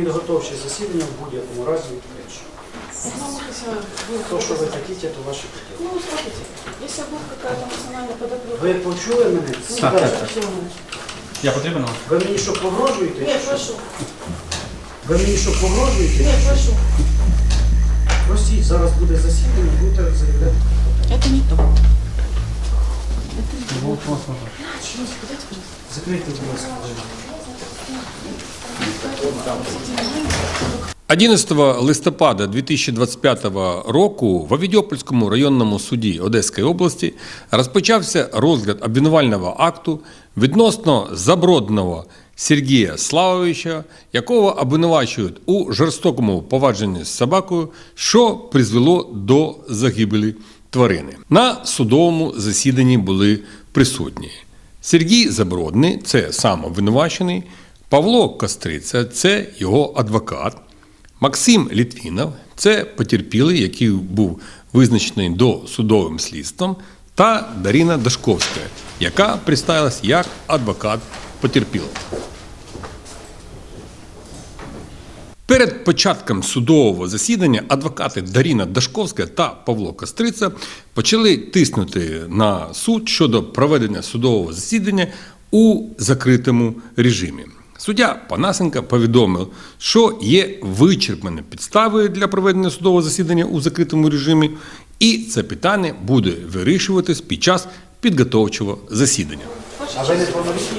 Підготовче засідання в будь-якому разі відкрито. Ну, хотя бы- То, що ви хотіте, то ваші хотіли. Ну, смотрите, если будет какая-то национальная подоплека... Ви почули мене? Ну, Сідайте. да, Артём. Я потрібен вам? Ви мені що погрожуєте? Нет, прошу. Ви мені що погрожуєте? Нет, прошу. Простіть, зараз буде засідання, будете заявляти. Это не то. Вопрос Закрийте, будь ласка. двері. 11 листопада 2025 року в Авідьопольському районному суді Одеської області розпочався розгляд обвинувального акту відносно забродного Сергія Славовича, якого обвинувачують у жорстокому повадженні з собакою, що призвело до загибелі тварини. На судовому засіданні були присутні Сергій Забродний, це сам обвинувачений, Павло Костриця, це його адвокат. Максим Літвінов це потерпілий, який був визначений до судовим слідством, та Даріна Дашковська, яка представилась як адвокат потерпілого. Перед початком судового засідання адвокати Даріна Дашковська та Павло Костриця почали тиснути на суд щодо проведення судового засідання у закритому режимі. Суддя Панасенка повідомив, що є вичерпані підстави для проведення судового засідання у закритому режимі, і це питання буде вирішуватись під час підготовчого засідання. А ви не повнолітні?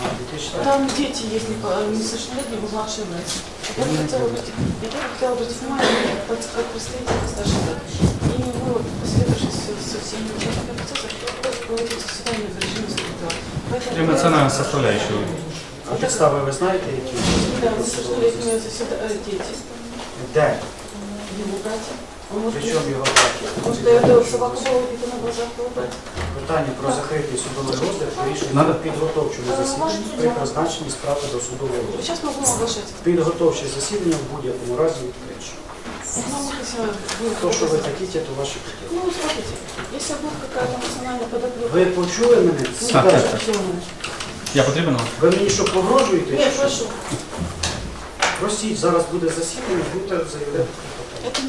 А, 2004. Там дети есть не по- несовершеннолетние, вы младшие братья. Я бы хотела быть, я бы хотела обратить внимание, как как представитель старших брат. И не вы, вот, последовавшись со, со всеми участниками процесса, проводите заседание в режиме секретаря. Поэтому- Эмоциональная составляющая. А підстави ви знаєте, які? Да, несовершеннолетние заседа- э, дети, Де? его братья. Он может, Причому його браті? Потому что это собака была убита на глазах его брата. Питання про закритий судовий розгляд вирішується Надо? на підготовчому засіданні при призначенні справи до судового розгляду. Сейчас могу оглашать. Підготовче засідання в будь-якому разі відкрито. Ну, То, що ви хотіте, то ваші хотіли. Ну, смотрите, если будет какая-то национальная подоплека... Ви почули мене? Ну, Сідайте. да, Артём. Я потрібен вам? Ви мені що погрожуєте? Нет, прошу. Простіть, зараз буде засідання, будете заявляти.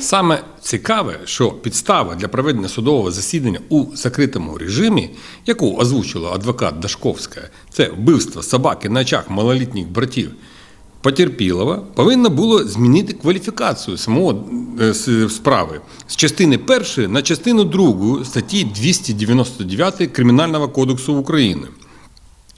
Саме цікаве, що підстава для проведення судового засідання у закритому режимі, яку озвучила адвокат Дашковська, це вбивство собаки на очах малолітніх братів потерпілого, повинно було змінити кваліфікацію самого е, справи з частини першої на частину другу статті 299 Кримінального кодексу України.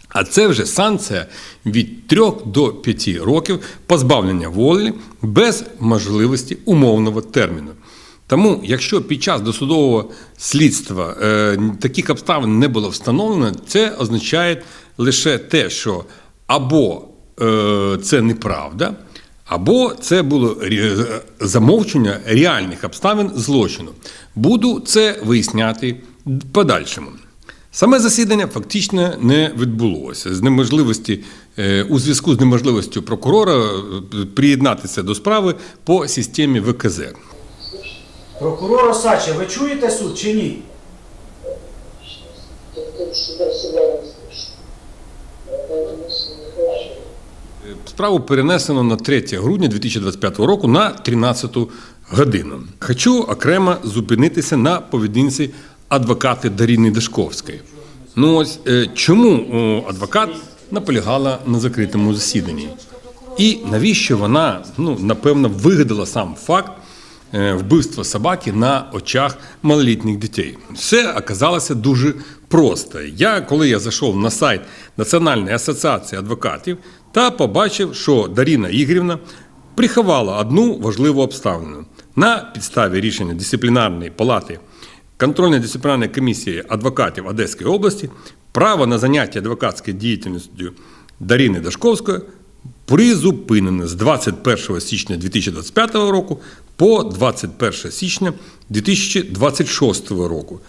А це вже санкція від 3 до 5 років позбавлення волі без можливості умовного терміну. Тому, якщо під час досудового слідства е, таких обставин не було встановлено, це означає лише те, що або це неправда, або це було замовчення реальних обставин злочину. Буду це виясняти в подальшому. Саме засідання фактично не відбулося з неможливості е, у зв'язку з неможливістю прокурора е, приєднатися до справи по системі ВКЗ. Прокурор Осача, ви чуєте суд чи ні? Е, Справу перенесено на 3 грудня 2025 року на 13 годину. Хочу окремо зупинитися на поведінці адвоката Даріни Дашковської. Ну ось е, чому адвокат наполягала на закритому засіданні? І навіщо вона, ну, напевно, вигадала сам факт е, вбивства собаки на очах малолітніх дітей. Все оказалося дуже просто. Я, коли я зайшов на сайт Національної асоціації адвокатів та побачив, що Даріна Ігорівна приховала одну важливу обставину на підставі рішення дисциплінарної палати контрольно-дисциплінарної комісії адвокатів Одеської області право на заняття адвокатською діяльністю Даріни Дашковської призупинене з 21 січня 2025 року по 21 січня 2026 року.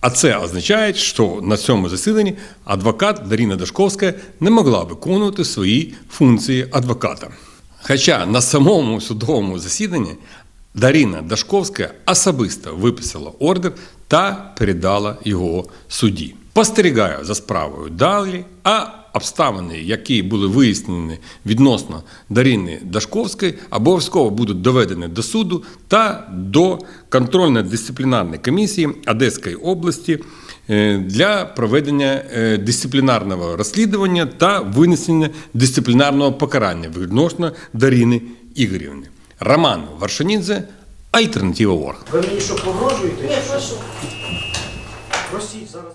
А це означає, що на цьому засіданні адвокат Даріна Дашковська не могла виконувати свої функції адвоката. Хоча на самому судовому засіданні Даріна Дашковська особисто виписала ордер та передала його судді. Постерігаю за справою далі, а обставини, які були вияснені відносно Дарини Дашковської, обов'язково будуть доведені до суду та до контрольно-дисциплінарної комісії Одеської області е, для проведення е, дисциплінарного розслідування та винесення дисциплінарного покарання відносно Дарини Ігорівни. Роман Варшанідзе, Альтернатива Ворг. Ви мені що погрожуєте? Ні, прошу. Просіть, зараз.